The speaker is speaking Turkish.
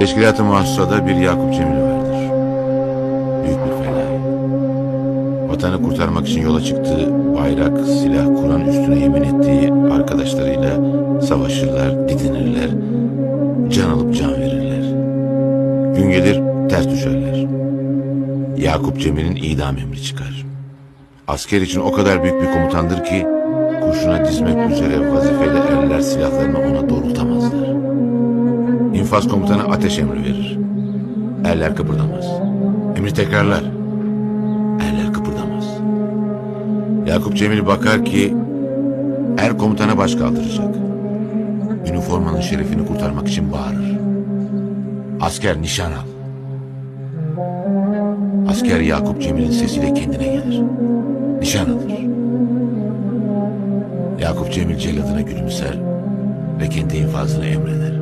Teşkilat-ı Muhassasa'da bir Yakup Cemil vardır. Büyük bir felahi. Vatanı kurtarmak için yola çıktığı, bayrak, silah, Kur'an üstüne yemin ettiği arkadaşlarıyla savaşırlar, didinirler, can alıp can verirler. Gün gelir ters düşerler. Yakup Cemil'in idam emri çıkar. Asker için o kadar büyük bir komutandır ki kurşuna dizmek üzere vazifeli erler silahlarını ona doğrultamazlar. İnfaz komutanı ateş emri verir. Erler kıpırdamaz. Emri tekrarlar. Erler kıpırdamaz. Yakup Cemil bakar ki er komutana baş kaldıracak. Üniformanın şerefini kurtarmak için bağırır. Asker nişan al. Asker Yakup Cemil'in sesiyle kendine gelir. Nişan alır. Yakup Cemil celladına gülümser ve kendi infazını emreder.